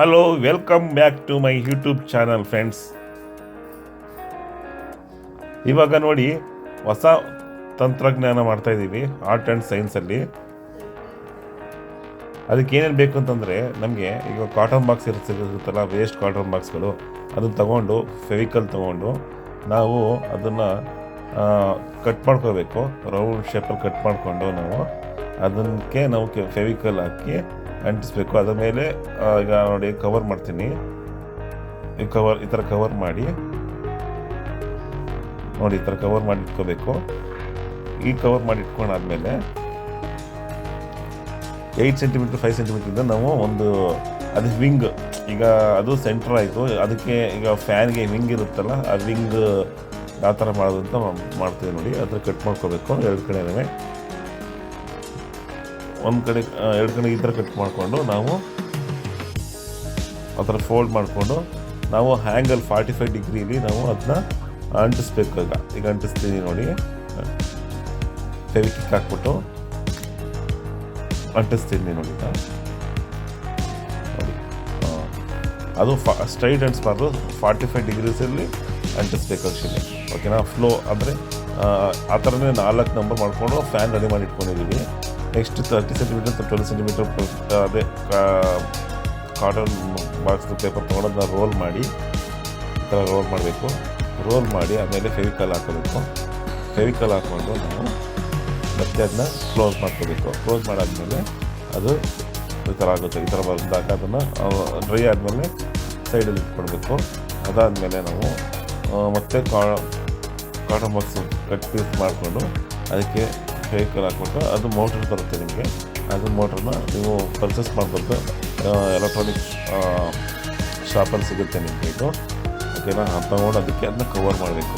Hello welcome back to my YouTube channel friends ಇವಾಗ ನೋಡಿ, ಹೊಸ ತಂತ್ರಜ್ಞಾನ ಮಾಡ್ತಾ ಇದ್ದೀವಿ ಆರ್ಟ್ ಆ್ಯಂಡ್ ಸೈನ್ಸಲ್ಲಿ ಅದಕ್ಕೆ ಏನೇನು ಬೇಕು ಅಂತಂದರೆ, ನಮಗೆ ಈಗ ಕಾಟನ್ ಬಾಕ್ಸ್ ಇರುತ್ತೆ ಸಿಗುತ್ತಲ್ಲ ವೇಸ್ಟ್ ಕಾಟನ್ ಬಾಕ್ಸ್ಗಳು ಅದನ್ನು ತಗೊಂಡು ಫೆವಿಕಲ್ ತೊಗೊಂಡು, ನಾವು ಅದನ್ನು ಕಟ್ ಮಾಡ್ಕೋಬೇಕು ರೌಂಡ್ ಶೇಪಲ್ಲಿ ಕಟ್ ಮಾಡಿಕೊಂಡು ನಾವು ಅದಕ್ಕೆ ನಾವು ಫೆವಿಕಲ್ ಹಾಕಿ ಅಂಟಿಸ್ಬೇಕು. ಅದರ ಮೇಲೆ ಈಗ ನೋಡಿ ಕವರ್ ಮಾಡ್ತೀನಿ. ಈ ಕವರ್ ಈ ಥರ ಕವರ್ ಮಾಡಿ. ನೋಡಿ, ಈ ಥರ ಕವರ್ ಮಾಡಿ ಇಟ್ಕೋಬೇಕು. ಈ ಕವರ್ ಮಾಡಿ ಇಟ್ಕೊಂಡಾದ್ಮೇಲೆ ಏಯ್ಟ್ ಸೆಂಟಿಮೀಟ್ರ್ ಫೈವ್ ಸೆಂಟಿಮೀಟ್ರಿಂದ ನಾವು ಒಂದು, ಅದು ವಿಂಗ್ ಈಗ ಅದು ಸೆಂಟ್ರ್ ಆಯಿತು. ಅದಕ್ಕೆ ಈಗ ಫ್ಯಾನ್ಗೆ ವಿಂಗ್ ಇರುತ್ತಲ್ಲ, ಆ ವಿಂಗ್ ಯಾವ ಥರ ಮಾಡೋದು ಅಂತ ಮಾಡ್ತೀವಿ ನೋಡಿ. ಅದ್ರ ಕಟ್ ಮಾಡ್ಕೋಬೇಕು. ಎರಡು ಕಡೆನೇ ಒಂದು ಕಡೆ ಎರಡು ಕಡೆ ಈ ಥರ ಕಟ್ ಮಾಡಿಕೊಂಡು ನಾವು ಆ ಥರ ಫೋಲ್ಡ್ ಮಾಡಿಕೊಂಡು ನಾವು ಹ್ಯಾಂಗಲ್ ಫಾರ್ಟಿ ಫೈವ್ ಡಿಗ್ರೀಲಿ ನಾವು ಅದನ್ನ ಅಂಟಿಸ್ಬೇಕು ಈಗ. ಈಗ ಅಂಟಿಸ್ತೀನಿ ನೋಡಿ. ಫೆವಿಕಿಕ್ ಹಾಕ್ಬಿಟ್ಟು ಅಂಟಿಸ್ತೀನಿ ನೋಡಿ ನೋಡಿ. ಅದು ಫಾ ಸ್ಟ್ರೈಟ್ ಅಂಟಿಸ್ಬಾರ್ದು ಫಾರ್ಟಿ ಫೈವ್ ಡಿಗ್ರೀಸಲ್ಲಿ ಅಂಟಿಸ್ಬೇಕು ಆ್ಯಕ್ಚುಲಿ ಓಕೆನಾ ಫ್ಲೋ ಅಂದರೆ, ಆ ಥರನೇ ನಾಲ್ಕು ನಂಬರ್ ಮಾಡಿಕೊಂಡು ಫ್ಯಾನ್ ರೆಡಿ ಮಾಡಿ ಇಟ್ಕೊಂಡಿದ್ದೀವಿ next thirty centimetre twelve centimetre ಅದೇ ಕಾಟನ್ ಬಾಕ್ಸ್ ಪೇಪರ್ ತೊಗೊಂಡು ಅದನ್ನ ರೋಲ್ ಮಾಡಿ, ಈ ಥರ ರೋಲ್ ಮಾಡಬೇಕು. ರೋಲ್ ಮಾಡಿ, ಆಮೇಲೆ ಫೆವಿಕಲ್ ಹಾಕೋಬೇಕು. ಫೆವಿಕಲ್ ಹಾಕ್ಕೊಂಡು ನಾವು ಮತ್ತೆ ಅದನ್ನ ಕ್ಲೋಸ್ ಮಾಡ್ಕೋಬೇಕು. ಕ್ಲೋಸ್ ಮಾಡಾದ್ಮೇಲೆ ಅದು ಈ ಥರ ಆಗುತ್ತೆ. ಈ ಥರ ಬಂದಾಗ ಅದನ್ನು ಡ್ರೈ ಆದಮೇಲೆ ಸೈಡಲ್ಲಿ ಇಟ್ಕೊಳ್ಬೇಕು. ಅದಾದಮೇಲೆ ನಾವು ಮತ್ತೆ ಮತ್ತೆ ಕಾಟನ್ ಬಾಕ್ಸ್ ಕಟ್ ಪೀಸ್ ಮಾಡಿಕೊಂಡು ಅದಕ್ಕೆ ವೆಹಿಕಲ್ ಹಾಕ್ಬಿಟ್ಟು ಅದು ಮೋಟ್ರ್ ಬರುತ್ತೆ ನಿಮಗೆ. ಅದು ಮೋಟ್ರನ್ನ ನೀವು ಪರ್ಚೇಸ್ ಮಾಡ್ಬೋದು ಎಲೆಕ್ಟ್ರಾನಿಕ್ ಶಾಪಲ್ಲಿ ಸಿಗುತ್ತೆ ನಿಮಗೆ ಇದು. ಓಕೆನಾ? ತಗೊಂಡು ಅದಕ್ಕೆ ಅದನ್ನ ಕವರ್ ಮಾಡಬೇಕು.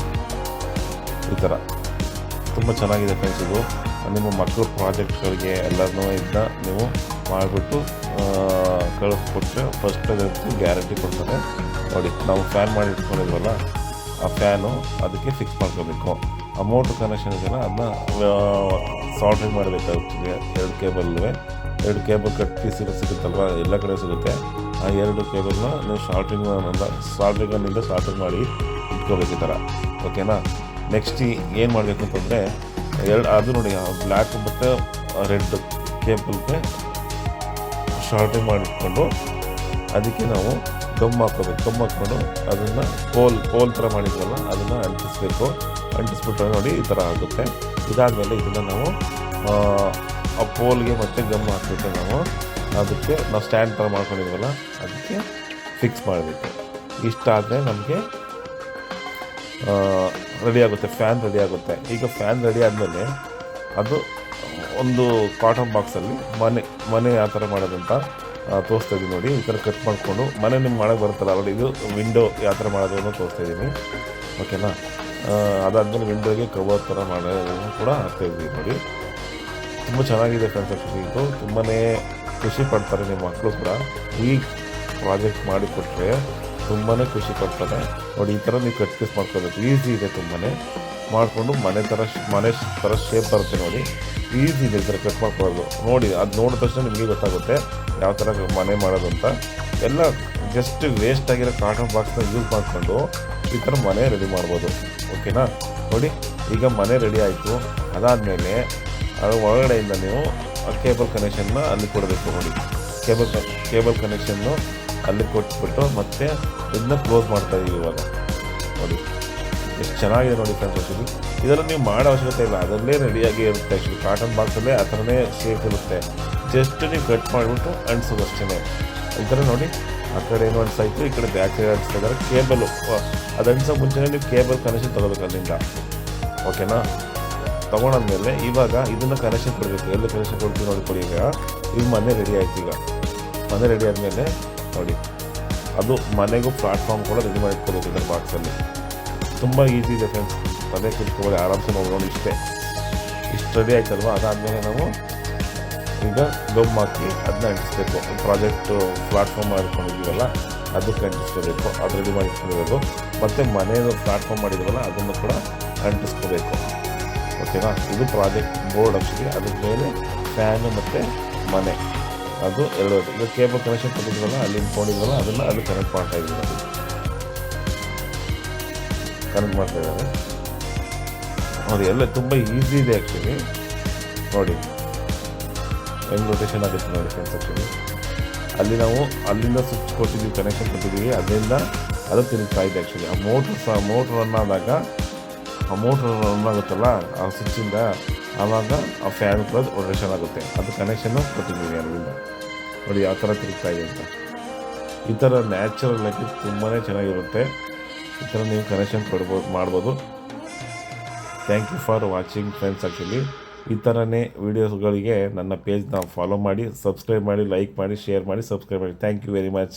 ಈ ಥರ ತುಂಬ ಚೆನ್ನಾಗಿದೆ ಫ್ರೆಂಡ್ಸ್ ಇದು. ನಿಮ್ಮ ಮಕ್ಕಳ ಪ್ರಾಜೆಕ್ಟ್ಗಳಿಗೆ ಎಲ್ಲನೂ ಇದನ್ನ ನೀವು ಮಾಡಿಬಿಟ್ಟು ಕಳಿಸ್ಕೊಟ್ರೆ ಫಸ್ಟ್ ಅದಂತೂ ಗ್ಯಾರಂಟಿ ಕೊಡ್ತಾರೆ. ನೋಡಿ, ನಾವು ಫ್ಯಾನ್ ಮಾಡಿ ಇಟ್ಕೊಂಡಿದ್ವಲ್ಲ ಆ ಫ್ಯಾನು ಅದಕ್ಕೆ ಫಿಕ್ಸ್ ಮಾಡ್ಕೋಬೇಕು. ಆ ಮೋಟ್ರ್ ಕನೆಕ್ಷನ್ ಇದೆಯಲ್ಲ ಅದನ್ನ ಸಾಲ್ಟ್ರಿಂಗ್ ಮಾಡಬೇಕಾಗ್ತದೆ. ಎರಡು ಕೇಬಲ್ವೇ ಎರಡು ಕೇಬಲ್ ಕಟ್ಟಿ ಪೀಸ್ ಸಿಗುತ್ತಲ್ವ? ಎಲ್ಲ ಕಡೆ ಸಿಗುತ್ತೆ. ಆ ಎರಡು ಕೇಬಲ್ನ ನೀವು ಶಾರ್ಟ್ರಿಂಗ್ ಶಾರ್ಟ್ರಿಂಗಲ್ಲಿಂದ ಶಾರ್ಟ್ರಿಂಗ್ ಮಾಡಿ ಇಟ್ಕೋಬೇಕು ಈ ಥರ. ಓಕೆನಾ ನೆಕ್ಸ್ಟ್ ಏನು ಮಾಡಬೇಕು ಅಂತಂದರೆ ಎರಡು, ಅದು ನೋಡಿ ಬ್ಲ್ಯಾಕ್ ಮತ್ತು ರೆಡ್ ಕೇಬಲ್ಗೆ ಶಾರ್ಟಿಂಗ್ ಮಾಡಿಟ್ಕೊಂಡು ಅದಕ್ಕೆ ನಾವು ಗಮ್ ಹಾಕೋಬೇಕು ಗಮ್ ಹಾಕ್ಕೊಂಡು ಅದನ್ನು ಪೋಲ್ ಪೋಲ್ ಥರ ಮಾಡಿದ್ವಲ್ಲ, ಅದನ್ನು ಅಂಟಿಸ್ಬೇಕು. ಅಂಟಿಸ್ಬಿಟ್ರೆ ನೋಡಿ ಈ ಥರ ಆಗುತ್ತೆ. ಇದಾದಮೇಲೆ ಇದನ್ನು ನಾವು ಆ, ಆ ಪೋಲ್ಗೆ ಮತ್ತೆ ಗಮ್ ಹಾಕ್ಬಿಟ್ಟು ನಾವು ಅದಕ್ಕೆ ನಾವು ಸ್ಟ್ಯಾಂಡ್ ಥರ ಮಾಡ್ಕೊಂಡಿದ್ವಲ್ಲ ಅದಕ್ಕೆ ಫಿಕ್ಸ್ ಮಾಡಬೇಕು. ಇಷ್ಟ ಆದರೆ ನಮಗೆ ರೆಡಿ ಆಗುತ್ತೆ ಫ್ಯಾನ್ ರೆಡಿ ಆಗುತ್ತೆ. ಈಗ ಫ್ಯಾನ್ ರೆಡಿ ಆದಮೇಲೆ ಅದು ಒಂದು ಕಾಟನ್ ಬಾಕ್ಸಲ್ಲಿ ಮನೆ ಮನೆ ಯಾವ ಥರ ಮಾಡೋದಂತ ಆ, ತೋರಿಸ್ತಾ ಇದ್ದೀನಿ ನೋಡಿ. ಈ ಥರ ಕಟ್ ಮಾಡಿಕೊಂಡು ಮನೆ ನಿಮ್ಮ ಮಾಡೋಕ್ಕೆ ಬರುತ್ತಲ್ಲ ಆಲ್ರೆಡಿ ಇದು ವಿಂಡೋ ಯಾವ ಥರ ಮಾಡೋದು ತೋರಿಸ್ತಾ ಇದ್ದೀನಿ ಓಕೆನಾ ಆ, ಅದಾದ್ಮೇಲೆ ವಿಂಡೋಗೆ ಕವರ್ ಥರ ಮಾಡೋದನ್ನು ಕೂಡ ಇದ್ದೀವಿ ನೋಡಿ. ತುಂಬ ಚೆನ್ನಾಗಿದೆ ಕನ್ಸ್ಟ್ರಕ್ಷನ್ ಇದು ತುಂಬಾ ಖುಷಿ ಪಡ್ತಾರೆ ನಿಮ್ಮ ಮಕ್ಕಳು ಕೂಡ. ಈ ಪ್ರಾಜೆಕ್ಟ್ ಮಾಡಿಕೊಟ್ರೆ ತುಂಬಾ ಖುಷಿ ಪಡ್ತಾರೆ. ನೋಡಿ, ಈ ಥರ ನೀವು ಕಟ್ ಪೀಸ್ ಮಾಡ್ಕೋಬೇಕು ಈಸಿ ಇದೆ ತುಂಬಾ ಮಾಡಿಕೊಂಡು ಮನೆ ಥರ ಮನೆ ಥರ ಶೇಪ್ ಬರುತ್ತೆ ನೋಡಿ. ಈಸಿ ಇದೆ ಈ ಥರ ಕಟ್ ಮಾಡ್ಕೊಳ್ಳೋದು ನೋಡಿ, ಅದು ನೋಡಿದ ತಕ್ಷಣ ನಿಮಗೆ ಗೊತ್ತಾಗುತ್ತೆ ಯಾವ ಥರ ಮನೆ ಮಾಡೋದು ಅಂತ. ಎಲ್ಲ ಜಸ್ಟ್ ವೇಸ್ಟ್ ಆಗಿರೋ ಕಾಟನ್ ಬಾಕ್ಸ್ನ ಯೂಸ್ ಮಾಡಿಕೊಂಡು ಈ ಥರ ಮನೆ ರೆಡಿ ಮಾಡ್ಬೋದು. ಓಕೆನಾ ನೋಡಿ, ಈಗ ಮನೆ ರೆಡಿ ಆಯಿತು. ಅದಾದಮೇಲೆ ಅದರ ಒಳಗಡೆಯಿಂದ ನೀವು ಆ ಕೇಬಲ್ ಕನೆಕ್ಷನ್ನ ಅಲ್ಲಿ ಕೊಡಬೇಕು ನೋಡಿ. ಕೇಬಲ್ ಕೇಬಲ್ ಕನೆಕ್ಷನ್ನು ಅಲ್ಲಿ ಕೊಟ್ಬಿಟ್ಟು ಮತ್ತೆ ಇದನ್ನ ಕ್ಲೋಸ್ ಮಾಡ್ತಾ ಇದೀವಿ ಇವಾಗ. ನೋಡಿ, ಎಷ್ಟು ಚೆನ್ನಾಗಿದೆ ನೋಡಿ ಫ್ರೆಂಡ್ಸ್ ಆ್ಯಕ್ಚುಲಿ ಇದನ್ನು ನೀವು ಮಾಡೋ ಅವಶ್ಯಕತೆ ಇಲ್ಲ. ಅದರಲ್ಲೇ ರೆಡಿಯಾಗಿ ಇರುತ್ತೆ ಆ್ಯಕ್ಚುಲಿ ಕಾಟನ್ ಬಾಕ್ಸಲ್ಲೇ ಆ ಥರನೇ ಶೇಪ್ ಇರುತ್ತೆ. ಜಸ್ಟ್ ನೀವು ಕಟ್ ಮಾಡಿಬಿಟ್ಟು ಅಂಟಿಸೋದು ಅಷ್ಟೇ ಈ ಥರ ನೋಡಿ ಆ ಕಡೆ ಏನು ಅನ್ಸಾಯ್ತು ಈ ಕಡೆ ಬ್ಯಾಕ್ ಅನಿಸ್ತಾ ಇದ್ದಾರೆ ಕೇಬಲು ಅದು ಅನ್ಸೋ ಮುಂಚೆನೇ ನೀವು ಕೇಬಲ್ ಕನೆಕ್ಷನ್ ತಗೋಬೇಕು ಅಲ್ಲಿಂದ. ಓಕೆನಾ ತೊಗೊಂಡಾದ್ಮೇಲೆ ಇವಾಗ ಇದನ್ನು ಕನೆಕ್ಷನ್ ಕೊಡಬೇಕು. ಎಲ್ಲ ಕನೆಕ್ಷನ್ ಕೊಡ್ತೀವಿ ನೋಡಿ ಕೊಡಿ ಈಗ. ಈಗ ಮನೆ ರೆಡಿ ಆಯ್ತು ಈಗ. ಮನೆ ರೆಡಿ ಆದಮೇಲೆ ನೋಡಿ. ಅದು ಮನೆಗೂ ಪ್ಲಾಟ್ಫಾರ್ಮ್ ಕೂಡ ರೆಡಿ ಮಾಡಿ ಇಟ್ಕೋಬೇಕು ಇದರ ಬಾಕ್ಸಲ್ಲಿ ತುಂಬ ಈಸಿ ಇದೆ ಫ್ರೆಂಡ್ಸ್ ಮನೆ ಕುತ್ಕೊಳ್ಳಿ, ಆರಾಮ್ಸೆ ನೋಡ್ಕೊಂಡು ಇಷ್ಟೇ. ಇಷ್ಟು ರೆಡಿ ಆಯ್ತಲ್ವ? ಅದಾದಮೇಲೆ ನಾವು ಈಗ ಗಮ್ ಹಾಕಿ ಅದನ್ನ ಅಂಟಿಸ್ಬೇಕು ಪ್ರಾಜೆಕ್ಟು ಪ್ಲಾಟ್ಫಾರ್ಮ್ ಮಾಡ್ಕೊಂಡಿದ್ದೀವಲ್ಲ, ಅದಕ್ಕೆ ಅಂಟಿಸ್ಕೋಬೇಕು. ಅದು ರೆಡಿ ಮಾಡಿ ಮತ್ತು ಮನೆಯದು ಪ್ಲಾಟ್ಫಾರ್ಮ್ ಮಾಡಿದ್ದೀವಲ್ಲ ಅದನ್ನು ಕೂಡ ಅಂಟಿಸ್ಕೋಬೇಕು. ಓಕೆನಾ ಇದು ಪ್ರಾಜೆಕ್ಟ್ ಬೋರ್ಡ್ ಆ್ಯಕ್ಚುಲಿ ಅದ್ರ ಮೇಲೆ ಫ್ಯಾನು ಮತ್ತು ಮನೆ. ಅದು ಎರಡು ಈಗ ಕೇಬಲ್ ಕನೆಕ್ಷನ್ ಕೊಟ್ಟಿದ್ವಲ್ಲ ಅಲ್ಲಿ ತೊಗೊಂಡಿದ್ವಲ್ಲ ಅದನ್ನು ಅದು ಕನೆಕ್ಟ್ ಮಾಡ್ತಾ ಇದ್ದೀವಿ. ಅದು ಕನೆಕ್ಟ್ ಮಾಡ್ತಾ ಇದ್ದಾರೆ. ನೋಡಿ, ಎಲ್ಲ ತುಂಬ ಈಸಿ ಇದೆ ಆ್ಯಕ್ಚುಲಿ ನೋಡಿ. ಹೆಂಗ್ ರೊಟೇಷನ್ ಆಗುತ್ತೆ ನೋಡಿ ಫ್ರೆಂಡ್ಸ್ ಆ್ಯಕ್ಚುಲಿ ಅಲ್ಲಿ ನಾವು, ಅಲ್ಲಿಂದ ಸ್ವಿಚ್ ಕೊಟ್ಟಿದ್ದೀವಿ ಕನೆಕ್ಷನ್ ಕೊಟ್ಟಿದ್ದೀವಿ ಅದರಿಂದ ಅದು ತಿರುಗ್ತಾ ಇದೆ ಆ್ಯಕ್ಚುಲಿ ಆ ಮೋಟ್ರ್ ಸಹ ಮೋಟ್ರ್ ರನ್ ಆದಾಗ, ಆ ಮೋಟ್ರ್ ರನ್ ಆಗುತ್ತಲ್ಲ, ಆ ಸ್ವಿಚ್ಚಿಂದ ಆವಾಗ ಆ ಫ್ಯಾನ್ ಕೂಡ ರೊಟೇಷನ್ ಆಗುತ್ತೆ. ಅದು ಕನೆಕ್ಷನ್ನು ಕೊಟ್ಟಿದ್ದೀವಿ ಅಲ್ಲಿಂದ. ನೋಡಿ ಯಾವ ಥರ ತಿರುಗ್ತಾ ಇದೆ ಅಂತ. ಈ ಥರ ನ್ಯಾಚುರಲ್ ಆಗಿ ತುಂಬಾ ಚೆನ್ನಾಗಿರುತ್ತೆ. ಈ ಥರ ನೀವು ಕನೆಕ್ಷನ್ ಕೊಡ್ಬೋದು, ಮಾಡ್ಬೋದು. Thank you for watching friends actually ಈ ಥರನೇ ವೀಡಿಯೋಸ್ಗಳಿಗೆ ನನ್ನ ಪೇಜ್ನ ಫಾಲೋ ಮಾಡಿ ಸಬ್ಸ್ಕ್ರೈಬ್ ಮಾಡಿ ಲೈಕ್ ಮಾಡಿ ಶೇರ್ ಮಾಡಿ ಸಬ್ಸ್ಕ್ರೈಬ್ ಮಾಡಿ. Thank you very much